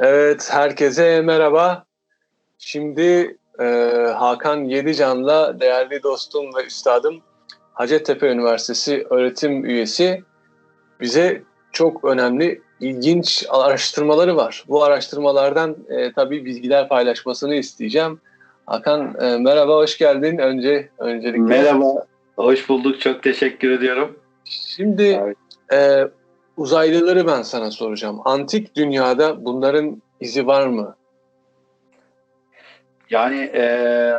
Evet, herkese merhaba. Şimdi e, Hakan Yedican'la değerli dostum ve üstadım Hacettepe Üniversitesi öğretim üyesi bize çok önemli, ilginç araştırmaları var. Bu araştırmalardan e, tabii bilgiler paylaşmasını isteyeceğim. Hakan e, merhaba, hoş geldin. Önce öncelikle. Merhaba, hoş bulduk. Çok teşekkür ediyorum. Şimdi e, uzaylıları ben sana soracağım. Antik dünyada bunların izi var mı? Yani e,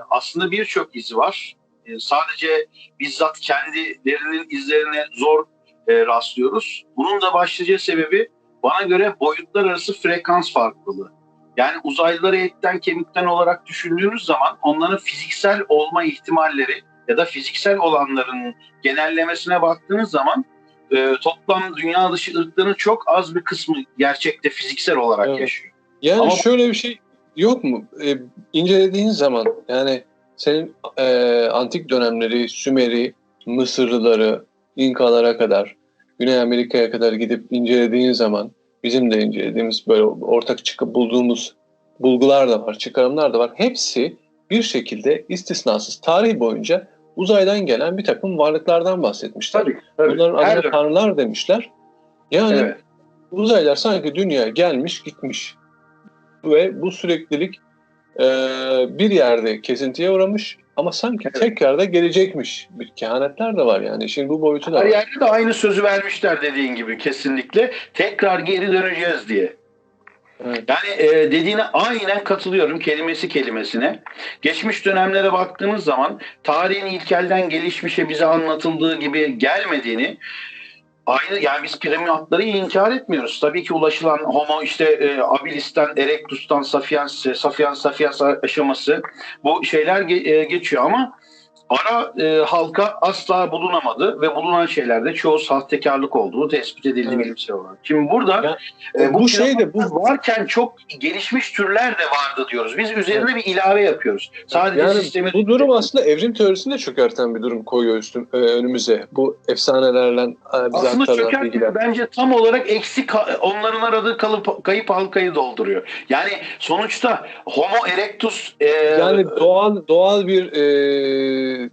aslında birçok izi var. E, sadece bizzat kendilerinin izlerine zor e, rastlıyoruz. Bunun da başlıca sebebi bana göre boyutlar arası frekans farklılığı. Yani uzaylıları etten kemikten olarak düşündüğünüz zaman onların fiziksel olma ihtimalleri ya da fiziksel olanların genellemesine baktığınız zaman e, toplam dünya dışı ırkların çok az bir kısmı gerçekte fiziksel olarak Evet. yaşıyor. Yani Ama- şöyle bir şey yok mu? E, incelediğin zaman yani senin e, antik dönemleri, Sümeri, Mısırlıları, İnkalara kadar, Güney Amerika'ya kadar gidip incelediğin zaman bizim de incelediğimiz böyle ortak çıkıp bulduğumuz bulgular da var, çıkarımlar da var. Hepsi bir şekilde istisnasız tarih boyunca uzaydan gelen bir takım varlıklardan bahsetmişler. Tabii. tabii. Bunların Her adına dönem- tanrılar demişler. Yani Evet. uzaylılar sanki dünyaya gelmiş gitmiş ve bu süreklilik e, bir yerde kesintiye uğramış ama sanki Evet. tekrar da gelecekmiş. Bir kehanetler de var yani. Şimdi bu boyutu da Her var. yerde de aynı sözü vermişler dediğin gibi kesinlikle. Tekrar geri döneceğiz diye. Yani e, dediğine aynen katılıyorum kelimesi kelimesine. Geçmiş dönemlere baktığımız zaman tarihin ilkelden gelişmişe bize anlatıldığı gibi gelmediğini aynı yani biz primatları inkar etmiyoruz. Tabii ki ulaşılan homo işte e, abilis'ten, erectus'tan, sapiens, sapiens, sapiens aşaması bu şeyler e, geçiyor ama ara e, halka asla bulunamadı ve bulunan şeylerde çoğu sahtekarlık olduğu tespit edildi Evet. bilimsel olarak. Şimdi burada Ya, e, bu şey de bu varken çok gelişmiş türler de vardı diyoruz. Biz üzerine bir ilave yapıyoruz. Sadece yani sistemi bu durum aslında evrim teorisini de çökerten bir durum koyuyor üstüm, e, önümüze. Bu efsanelerle e, aslında bilgiler. bence tam olarak eksik onların aradığı kalıp, kayıp halkayı dolduruyor. Yani sonuçta Homo erectus e, Yani doğal doğal bir e,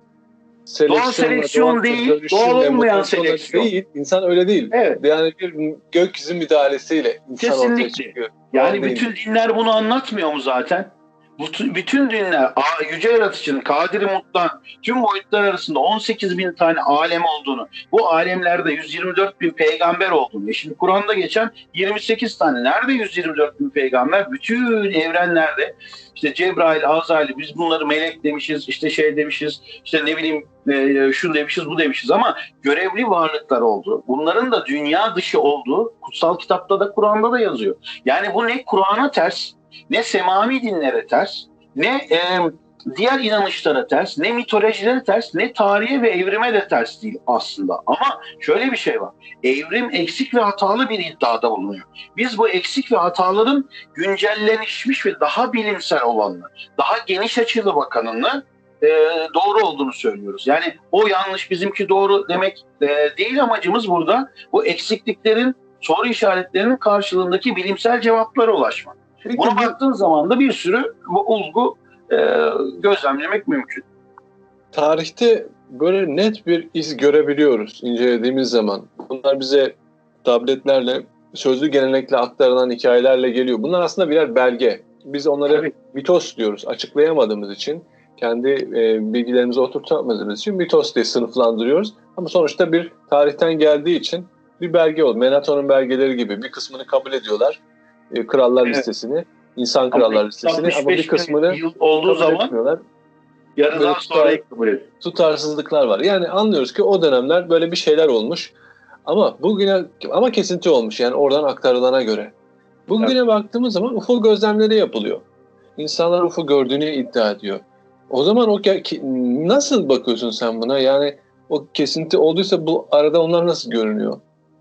seleksiyonla, seleksiyon değil, doğal olmayan seleksiyon. Değil, insan öyle değil. evet Yani bir gökyüzü müdahalesiyle insan ortaya Kesinlikle. çıkıyor. Yani Doğal bütün değil. dinler bunu anlatmıyor mu zaten? Bütün, dinler Yüce Yaratıcı'nın Kadir-i Mutlan tüm boyutlar arasında 18 bin tane alem olduğunu, bu alemlerde 124 bin peygamber olduğunu, e şimdi Kur'an'da geçen 28 tane. Nerede 124 bin peygamber? Bütün evrenlerde işte Cebrail, Azrail biz bunları melek demişiz, işte şey demişiz, işte ne bileyim e, şu demişiz, bu demişiz ama görevli varlıklar oldu. Bunların da dünya dışı olduğu kutsal kitapta da Kur'an'da da yazıyor. Yani bu ne Kur'an'a ters, ne semavi dinlere ters, ne e, diğer inanışlara ters, ne mitolojilere ters, ne tarihe ve evrime de ters değil aslında. Ama şöyle bir şey var. Evrim eksik ve hatalı bir iddiada bulunuyor. Biz bu eksik ve hataların güncellenişmiş ve daha bilimsel olanını, daha geniş açılı bakanını e, doğru olduğunu söylüyoruz. Yani o yanlış bizimki doğru demek e, değil amacımız burada. Bu eksikliklerin soru işaretlerinin karşılığındaki bilimsel cevaplara ulaşmak. Peki Buna bu- baktığın zaman da bir sürü bu ulgu e, gözlemlemek mümkün. tarihte böyle net bir iz görebiliyoruz incelediğimiz zaman. Bunlar bize tabletlerle, sözlü gelenekle aktarılan hikayelerle geliyor. Bunlar aslında birer belge. Biz onları Tabii. mitos diyoruz. Açıklayamadığımız için, kendi e, bilgilerimizi oturtamadığımız için mitos diye sınıflandırıyoruz. Ama sonuçta bir tarihten geldiği için bir belge oldu. Menaton'un belgeleri gibi bir kısmını kabul ediyorlar. E, krallar Evet. listesini, insan krallar listesini ama bir 65 bin kısmını yıl olduğu zaman etmiyorlar. yarıdan Böyle sonra tutarsızlıklar var. Yani anlıyoruz ki o dönemler böyle bir şeyler olmuş. Ama bugüne ama kesinti olmuş yani oradan aktarılana göre. Bugüne baktığımız zaman UFO gözlemleri yapılıyor. İnsanlar UFO gördüğünü iddia ediyor. O zaman o nasıl bakıyorsun sen buna? Yani o kesinti olduysa bu arada onlar nasıl görünüyor?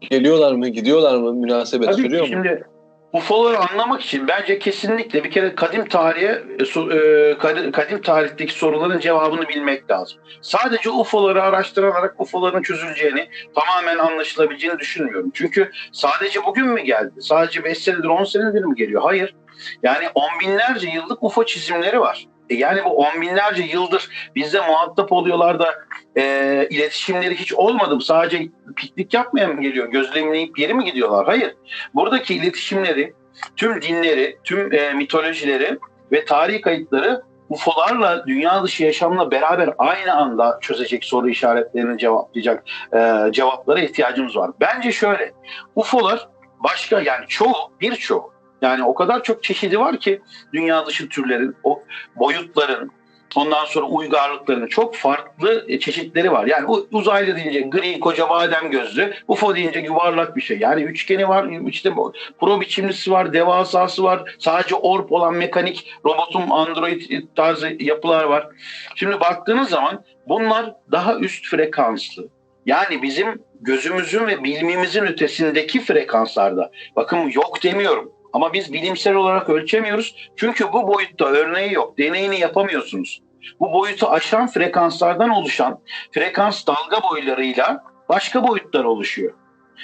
Geliyorlar mı, gidiyorlar mı, münasebet Tabii sürüyor mu? şimdi UFO'ları anlamak için bence kesinlikle bir kere kadim tarihe e, e, kadim tarihteki soruların cevabını bilmek lazım. Sadece UFO'ları araştırarak UFO'ların çözüleceğini, tamamen anlaşılabileceğini düşünmüyorum. Çünkü sadece bugün mü geldi? Sadece 5 senedir, 10 senedir mi geliyor? Hayır. Yani on binlerce yıllık UFO çizimleri var. E yani bu on binlerce yıldır bizde muhatap oluyorlar da e, iletişimleri hiç olmadı? Sadece piknik yapmaya mı geliyor? Gözlemleyip geri mi gidiyorlar? Hayır. Buradaki iletişimleri, tüm dinleri, tüm e, mitolojileri ve tarihi kayıtları UFO'larla dünya dışı yaşamla beraber aynı anda çözecek soru işaretlerini cevaplayacak e, cevaplara ihtiyacımız var. Bence şöyle, UFO'lar başka yani çoğu, birçoğu yani o kadar çok çeşidi var ki dünya dışı türlerin, o boyutların, ondan sonra uygarlıkların çok farklı e, çeşitleri var. Yani uzaylı deyince gri, koca badem gözlü, UFO deyince yuvarlak bir şey. Yani üçgeni var, işte pro biçimlisi var, devasası var, sadece orb olan mekanik robotum, android tarzı yapılar var. Şimdi baktığınız zaman bunlar daha üst frekanslı. Yani bizim gözümüzün ve bilimimizin ötesindeki frekanslarda. Bakın yok demiyorum. Ama biz bilimsel olarak ölçemiyoruz. Çünkü bu boyutta örneği yok. Deneyini yapamıyorsunuz. Bu boyutu aşan frekanslardan oluşan frekans dalga boylarıyla başka boyutlar oluşuyor.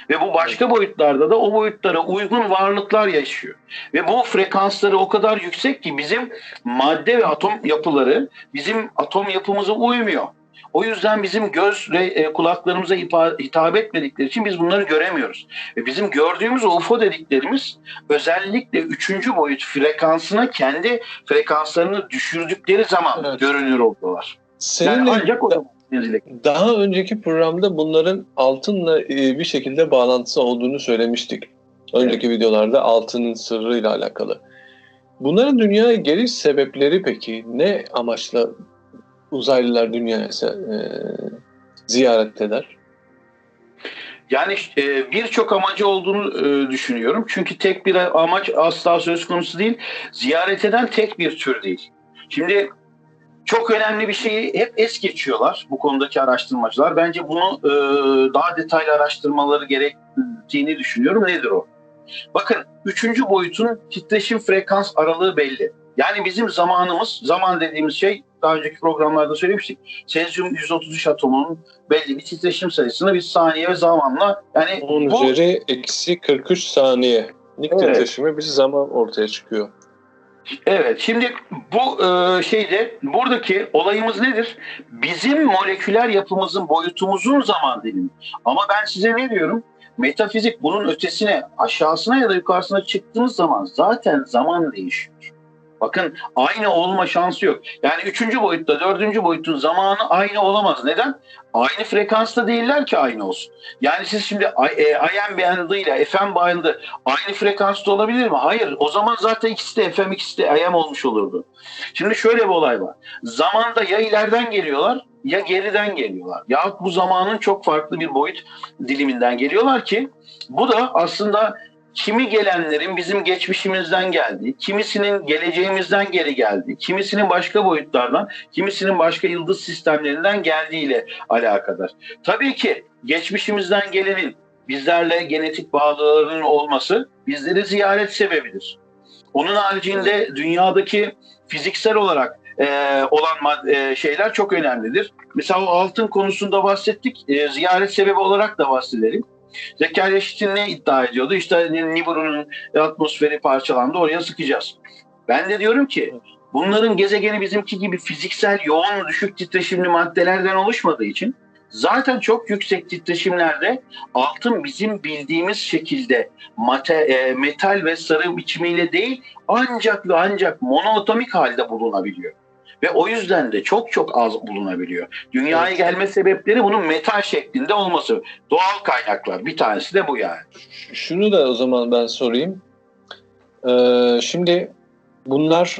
Ve bu başka boyutlarda da o boyutlara uygun varlıklar yaşıyor. Ve bu frekansları o kadar yüksek ki bizim madde ve atom yapıları bizim atom yapımıza uymuyor. O yüzden bizim göz ve e, kulaklarımıza hitap etmedikleri için biz bunları göremiyoruz. Ve bizim gördüğümüz UFO dediklerimiz özellikle üçüncü boyut frekansına kendi frekanslarını düşürdükleri zaman evet. görünür oluyorlar. Seninle yani ancak o da, daha önceki programda bunların altınla e, bir şekilde bağlantısı olduğunu söylemiştik. Önceki evet. videolarda altının sırrıyla alakalı. Bunların dünyaya geliş sebepleri peki ne amaçla uzaylılar dünyaya e, ziyaret eder? Yani e, birçok amacı olduğunu e, düşünüyorum. Çünkü tek bir amaç asla söz konusu değil. Ziyaret eden tek bir tür değil. Şimdi çok önemli bir şeyi hep es geçiyorlar bu konudaki araştırmacılar. Bence bunu e, daha detaylı araştırmaları gerektiğini düşünüyorum. Nedir o? Bakın üçüncü boyutun titreşim frekans aralığı belli. Yani bizim zamanımız, zaman dediğimiz şey daha önceki programlarda söylemiştik. Sezyum 133 atomunun belli bir titreşim sayısını bir saniye ve zamanla yani 10 bu... üzeri eksi 43 saniye. Nik evet. titreşimi bir zaman ortaya çıkıyor. Evet şimdi bu e, şeyde buradaki olayımız nedir? Bizim moleküler yapımızın boyutumuzun zaman dilimi. Ama ben size ne diyorum? Metafizik bunun ötesine aşağısına ya da yukarısına çıktığınız zaman zaten zaman değişiyor. Bakın aynı olma şansı yok. Yani üçüncü boyutta, dördüncü boyutun zamanı aynı olamaz. Neden? Aynı frekansta değiller ki aynı olsun. Yani siz şimdi IM bandı ile FM bandı aynı frekansta olabilir mi? Hayır. O zaman zaten ikisi de FM, ikisi de IM olmuş olurdu. Şimdi şöyle bir olay var. Zamanda ya ileriden geliyorlar ya geriden geliyorlar. Ya bu zamanın çok farklı bir boyut diliminden geliyorlar ki bu da aslında kimi gelenlerin bizim geçmişimizden geldiği, kimisinin geleceğimizden geri geldiği, kimisinin başka boyutlardan, kimisinin başka yıldız sistemlerinden geldiğiyle alakadar. Tabii ki geçmişimizden gelenin bizlerle genetik bağlarının olması bizleri ziyaret sebebidir. Onun haricinde dünyadaki fiziksel olarak e, olan e, şeyler çok önemlidir. Mesela altın konusunda bahsettik. E, ziyaret sebebi olarak da bahsedelim. Zekeriya Şitin ne iddia ediyordu? İşte Nibiru'nun atmosferi parçalandı oraya sıkacağız. Ben de diyorum ki bunların gezegeni bizimki gibi fiziksel yoğun düşük titreşimli maddelerden oluşmadığı için zaten çok yüksek titreşimlerde altın bizim bildiğimiz şekilde mate, e, metal ve sarı biçimiyle değil ancak ve ancak monoatomik halde bulunabiliyor. Ve o yüzden de çok çok az bulunabiliyor. Dünyaya evet. gelme sebepleri bunun metal şeklinde olması. Doğal kaynaklar. Bir tanesi de bu yani. Şunu da o zaman ben sorayım. Ee, şimdi bunlar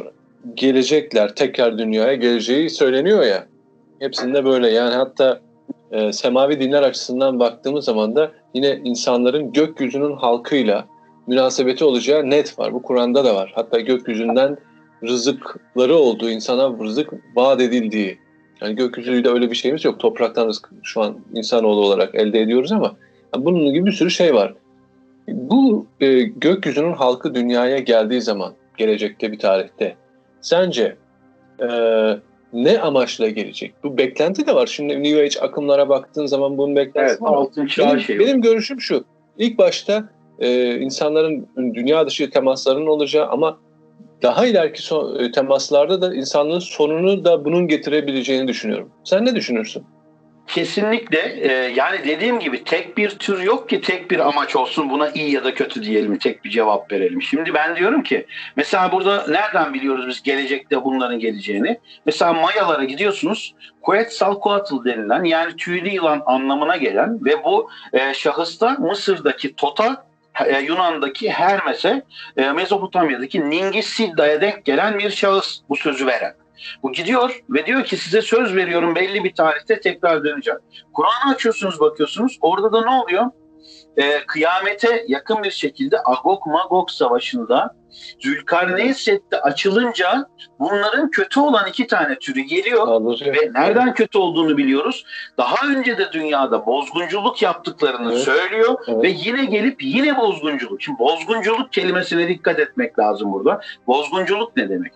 gelecekler. Tekrar dünyaya geleceği söyleniyor ya. Hepsinde böyle. Yani hatta e, semavi dinler açısından baktığımız zaman da yine insanların gökyüzünün halkıyla münasebeti olacağı net var. Bu Kur'an'da da var. Hatta gökyüzünden rızıkları olduğu, insana rızık vaat edildiği. Yani gökyüzüyle öyle bir şeyimiz yok. Topraktan rızık şu an insanoğlu olarak elde ediyoruz ama bunun gibi bir sürü şey var. Bu e, gökyüzünün halkı dünyaya geldiği zaman gelecekte bir tarihte sence e, ne amaçla gelecek? Bu beklenti de var. Şimdi New Age akımlara baktığın zaman bunun beklentisi Evet, var. altın Benim, şey. benim görüşüm şu. İlk başta e, insanların dünya dışı temaslarının olacağı ama daha ileriki son, e, temaslarda da insanlığın sonunu da bunun getirebileceğini düşünüyorum. Sen ne düşünürsün? Kesinlikle e, yani dediğim gibi tek bir tür yok ki tek bir amaç olsun buna iyi ya da kötü diyelim tek bir cevap verelim. Şimdi ben diyorum ki mesela burada nereden biliyoruz biz gelecekte bunların geleceğini? Mesela Mayalara gidiyorsunuz Quetzalcoatl denilen yani tüylü yılan anlamına gelen ve bu e, şahısta Mısır'daki Tota e, Yunan'daki Hermes'e e, Mezopotamya'daki Ningisilda'ya denk gelen bir şahıs bu sözü veren. Bu gidiyor ve diyor ki size söz veriyorum belli bir tarihte tekrar döneceğim. Kur'an'ı açıyorsunuz bakıyorsunuz orada da ne oluyor? Ee, kıyamete yakın bir şekilde Agog Magog savaşında Zülkarneyn Seddi açılınca bunların kötü olan iki tane türü geliyor. Anlatıyor. Ve nereden kötü olduğunu biliyoruz. Daha önce de dünyada bozgunculuk yaptıklarını Evet. söylüyor Evet. ve yine gelip yine bozgunculuk. Şimdi bozgunculuk kelimesine dikkat etmek lazım burada. Bozgunculuk ne demek?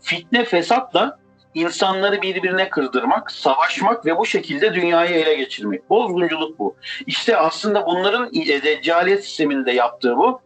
Fitne fesatla insanları birbirine kırdırmak, savaşmak ve bu şekilde dünyayı ele geçirmek. Bozgunculuk bu. İşte aslında bunların e, deccaliyet sisteminde yaptığı bu.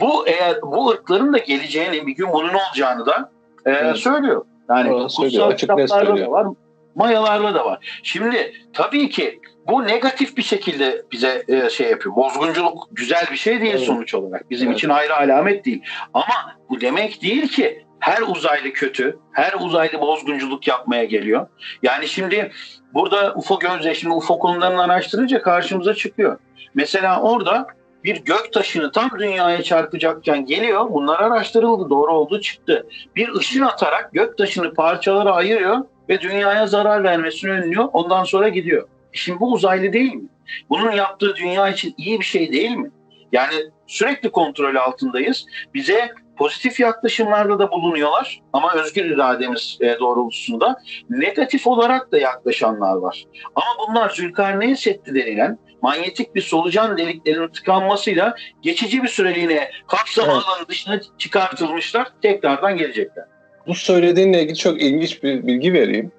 Bu eğer bu ırkların da geleceğini bir gün bunun olacağını da e, Evet. söylüyor. Yani Doğru söylüyor, açık kitaplarda da var, mayalarda da var. Şimdi tabii ki bu negatif bir şekilde bize e, şey yapıyor. Bozgunculuk güzel bir şey değil Evet. sonuç olarak. Bizim Evet. için ayrı alamet değil. Ama bu demek değil ki her uzaylı kötü, her uzaylı bozgunculuk yapmaya geliyor. Yani şimdi burada UFO gözle, şimdi UFO konularını araştırınca karşımıza çıkıyor. Mesela orada bir gök taşını tam dünyaya çarpacakken geliyor. Bunlar araştırıldı, doğru olduğu çıktı. Bir ışın atarak gök taşını parçalara ayırıyor ve dünyaya zarar vermesini önlüyor. Ondan sonra gidiyor. Şimdi bu uzaylı değil mi? Bunun yaptığı dünya için iyi bir şey değil mi? Yani sürekli kontrol altındayız. Bize pozitif yaklaşımlarda da bulunuyorlar ama özgür irademiz e, doğrultusunda negatif olarak da yaklaşanlar var. Ama bunlar Zülkarneyn Seddi denilen manyetik bir solucan deliklerinin tıkanmasıyla geçici bir süreliğine kapsam Evet. alanı dışına çıkartılmışlar. Tekrardan gelecekler. Bu söylediğinle ilgili çok ilginç bir bilgi vereyim.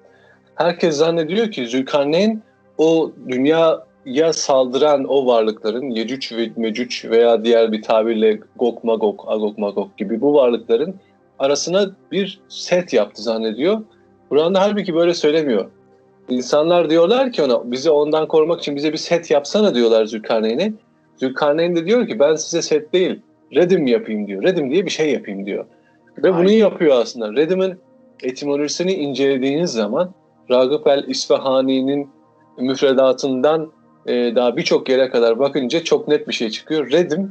Herkes zannediyor ki Zülkarneyn o dünyaya saldıran o varlıkların Yecüc ve Mecüc veya diğer bir tabirle Gog Magog, Agog Magog gibi bu varlıkların arasına bir set yaptı zannediyor. Kur'an'da halbuki böyle söylemiyor. İnsanlar diyorlar ki ona bizi ondan korumak için bize bir set yapsana diyorlar Zülkarneyn'e. Zülkarneyn de diyor ki ben size set değil Redim yapayım diyor. Redim diye bir şey yapayım diyor. Ve bunu Aynen. yapıyor aslında. Redim'in etimolojisini incelediğiniz zaman Ragıp el İsfahani'nin müfredatından e, daha birçok yere kadar bakınca çok net bir şey çıkıyor. Redim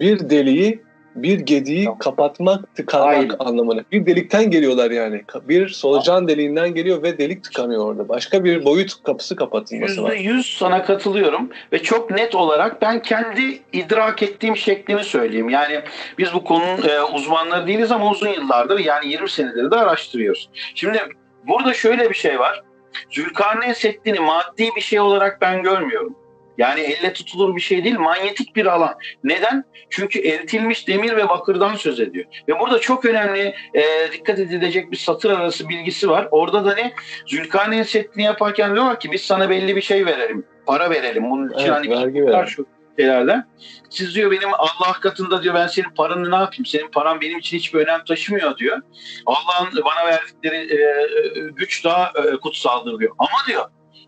bir deliği, bir gediği Tamam. kapatmak, tıkanmak Aynen. anlamına. Bir delikten geliyorlar yani. Bir solucan deliğinden geliyor ve delik tıkanıyor orada. Başka bir boyut kapısı kapatılması Yüzde var. yüz sana katılıyorum ve çok net olarak ben kendi idrak ettiğim şeklini söyleyeyim. Yani biz bu konunun e, uzmanları değiliz ama uzun yıllardır yani 20 senedir de araştırıyoruz. Şimdi burada şöyle bir şey var. Zülkarneyn Seddi'ni maddi bir şey olarak ben görmüyorum. Yani elle tutulur bir şey değil, manyetik bir alan. Neden? Çünkü eritilmiş demir ve bakırdan söz ediyor. Ve burada çok önemli e, dikkat edilecek bir satır arası bilgisi var. Orada da ne? Zülkarneyn Seddi'ni yaparken diyorlar ki biz sana belli bir şey verelim, para verelim. Bunun için Evet, hani vergi verelim. şu şeylerden. Siz diyor benim Allah katında diyor ben senin paranı ne yapayım? Senin paran benim için hiçbir önem taşımıyor diyor. Allah'ın bana verdikleri e, e, güç daha e, kutsaldır diyor. Ama diyor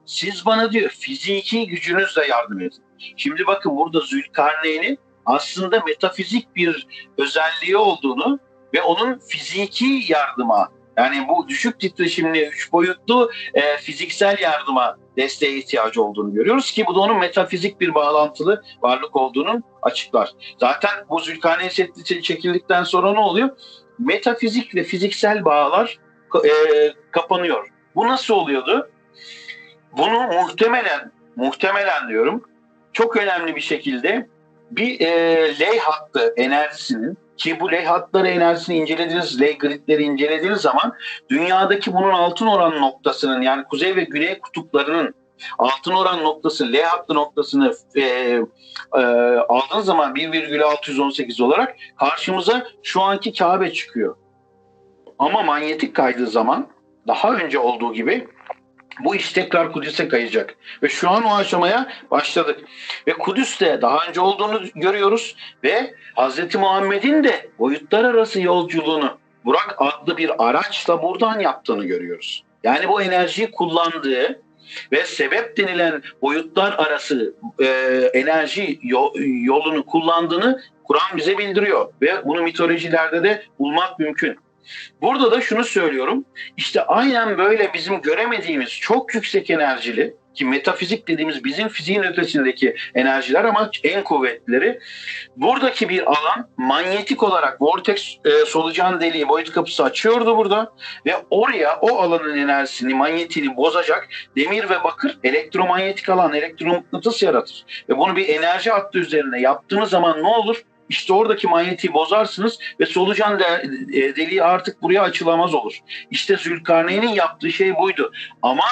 siz bana diyor fiziki gücünüzle yardım edin. Şimdi bakın burada Zülkarneyn'in aslında metafizik bir özelliği olduğunu ve onun fiziki yardıma yani bu düşük titreşimli üç boyutlu e, fiziksel yardıma desteğe ihtiyacı olduğunu görüyoruz ki bu da onun metafizik bir bağlantılı varlık olduğunun açıklar. Zaten bu Zülkarneyn Seddi çekildikten sonra ne oluyor? Metafizik ve fiziksel bağlar e, kapanıyor. Bu nasıl oluyordu? Bunu muhtemelen, muhtemelen diyorum, çok önemli bir şekilde bir e, ley hattı enerjisinin ki bu ley hatları enerjisini incelediğiniz, ley gridleri incelediğiniz zaman dünyadaki bunun altın oran noktasının yani kuzey ve güney kutuplarının altın oran noktası L hattı noktasını e, e, aldığın zaman 1,618 olarak karşımıza şu anki Kabe çıkıyor. Ama manyetik kaydığı zaman daha önce olduğu gibi bu iş tekrar Kudüs'e kayacak. Ve şu an o aşamaya başladık. Ve Kudüs'te daha önce olduğunu görüyoruz ve Hz. Muhammed'in de boyutlar arası yolculuğunu Burak adlı bir araçla buradan yaptığını görüyoruz. Yani bu enerjiyi kullandığı ve sebep denilen boyutlar arası e, enerji yolunu kullandığını Kur'an bize bildiriyor ve bunu mitolojilerde de bulmak mümkün. Burada da şunu söylüyorum. İşte aynen böyle bizim göremediğimiz çok yüksek enerjili ki metafizik dediğimiz bizim fiziğin ötesindeki enerjiler ama en kuvvetlileri buradaki bir alan manyetik olarak vortex e, solucan deliği boyut kapısı açıyordu burada ve oraya o alanın enerjisini manyetini bozacak demir ve bakır elektromanyetik alan elektromıknatıs yaratır ve bunu bir enerji hattı üzerine yaptığınız zaman ne olur? İşte oradaki manyetiği bozarsınız ve solucan e, deliği artık buraya açılamaz olur. İşte Zülkarneyn'in yaptığı şey buydu. Ama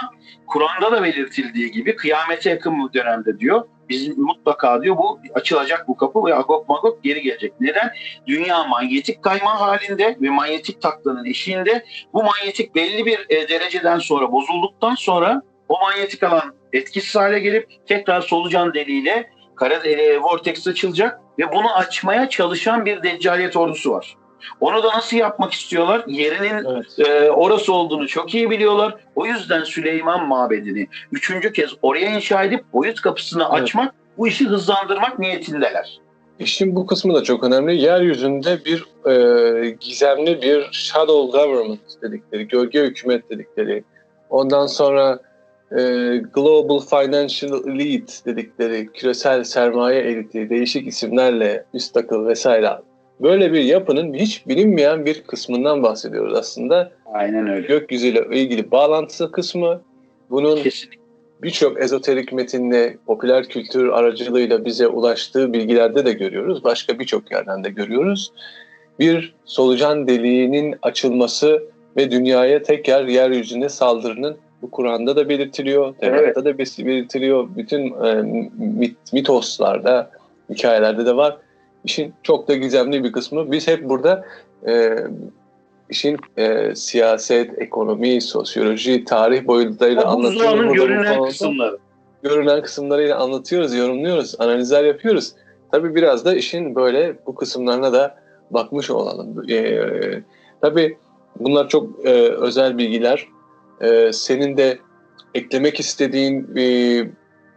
Kur'an'da da belirtildiği gibi kıyamete yakın bu dönemde diyor. Biz mutlaka diyor bu açılacak bu kapı ve Agop Magop geri gelecek. Neden? Dünya manyetik kayma halinde ve manyetik taklının eşiğinde bu manyetik belli bir e, dereceden sonra bozulduktan sonra o manyetik alan etkisiz hale gelip tekrar solucan deliğiyle kara e, vortex açılacak ve bunu açmaya çalışan bir deccaliyet ordusu var. Onu da nasıl yapmak istiyorlar? Yerinin evet. e, orası olduğunu çok iyi biliyorlar. O yüzden Süleyman Mabedi'ni üçüncü kez oraya inşa edip boyut kapısını evet. açmak, bu işi hızlandırmak niyetindeler. İşin bu kısmı da çok önemli. Yeryüzünde bir e, gizemli bir shadow government dedikleri, gölge hükümet dedikleri, ondan sonra e, Global Financial Elite dedikleri küresel sermaye eliti değişik isimlerle üst akıl vesaire böyle bir yapının hiç bilinmeyen bir kısmından bahsediyoruz aslında. Aynen öyle. Gökyüzüyle ilgili bağlantısı kısmı bunun birçok ezoterik metinle popüler kültür aracılığıyla bize ulaştığı bilgilerde de görüyoruz. Başka birçok yerden de görüyoruz. Bir solucan deliğinin açılması ve dünyaya tekrar yeryüzüne saldırının bu Kur'an'da da belirtiliyor, Tevrat'ta evet. da belirtiliyor. Bütün e, mit, mitoslarda, hikayelerde de var. İşin çok da gizemli bir kısmı. Biz hep burada e, işin e, siyaset, ekonomi, sosyoloji, tarih boyutlarıyla anlatıyoruz. görünen kısımları. Görünen kısımlarıyla anlatıyoruz, yorumluyoruz, analizler yapıyoruz. Tabii biraz da işin böyle bu kısımlarına da bakmış olalım. E, tabii bunlar çok e, özel bilgiler e, senin de eklemek istediğin bir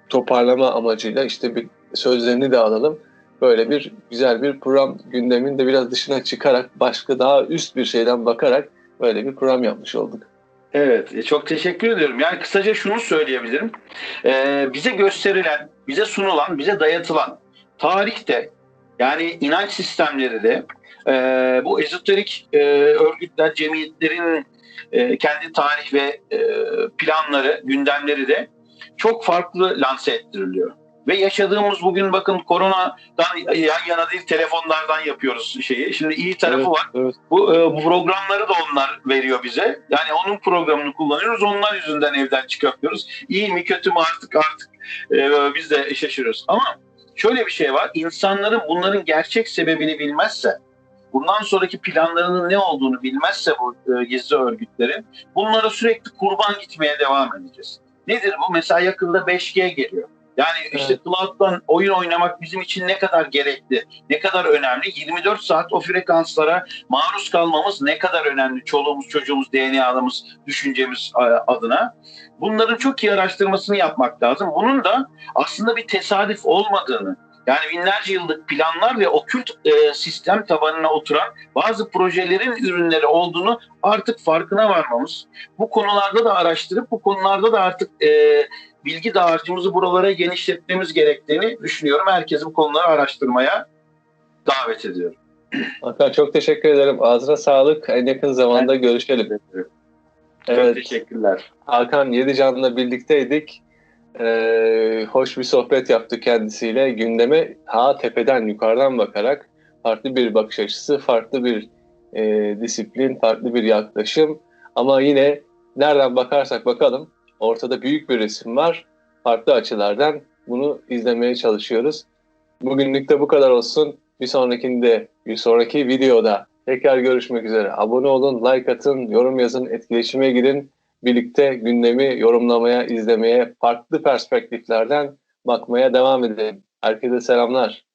toparlama amacıyla işte bir sözlerini de alalım. Böyle bir güzel bir program gündemin de biraz dışına çıkarak başka daha üst bir şeyden bakarak böyle bir program yapmış olduk. Evet, e, çok teşekkür ediyorum. Yani kısaca şunu söyleyebilirim. Ee, bize gösterilen, bize sunulan, bize dayatılan tarihte yani inanç sistemleri de e, bu ezoterik e, örgütler, cemiyetlerin e, kendi tarih ve e, planları, gündemleri de çok farklı lanse ettiriliyor. Ve yaşadığımız bugün bakın koronadan yan yana değil telefonlardan yapıyoruz şeyi. Şimdi iyi tarafı evet, var. Evet. Bu, e, bu programları da onlar veriyor bize. Yani onun programını kullanıyoruz. Onlar yüzünden evden çıkamıyoruz. İyi mi kötü mü artık artık e, biz de şaşırıyoruz. Ama şöyle bir şey var. İnsanların bunların gerçek sebebini bilmezse bundan sonraki planlarının ne olduğunu bilmezse bu e, gizli örgütlerin bunlara sürekli kurban gitmeye devam edeceğiz. Nedir bu? Mesela yakında 5G geliyor. Yani işte evet. cloud'dan oyun oynamak bizim için ne kadar gerekli, ne kadar önemli. 24 saat o frekanslara maruz kalmamız ne kadar önemli. Çoluğumuz, çocuğumuz, DNA'mız, düşüncemiz e, adına. Bunların çok iyi araştırmasını yapmak lazım. Bunun da aslında bir tesadüf olmadığını, yani binlerce yıllık planlar ve okült e, sistem tabanına oturan bazı projelerin ürünleri olduğunu artık farkına varmamız, bu konularda da araştırıp bu konularda da artık e, bilgi dağarcığımızı buralara genişletmemiz gerektiğini düşünüyorum. Herkesi bu konuları araştırmaya davet ediyorum. Hakan çok teşekkür ederim. Ağzına sağlık. En yakın zamanda ben görüşelim. Evet. Çok teşekkürler. Hakan Yedican'la birlikteydik. Ee, hoş bir sohbet yaptı kendisiyle. Gündeme ha tepeden yukarıdan bakarak farklı bir bakış açısı, farklı bir e, disiplin, farklı bir yaklaşım. Ama yine nereden bakarsak bakalım ortada büyük bir resim var. Farklı açılardan bunu izlemeye çalışıyoruz. Bugünlük de bu kadar olsun. Bir sonrakinde, bir sonraki videoda tekrar görüşmek üzere. Abone olun, like atın, yorum yazın, etkileşime girin birlikte gündemi yorumlamaya, izlemeye, farklı perspektiflerden bakmaya devam edelim. Herkese selamlar.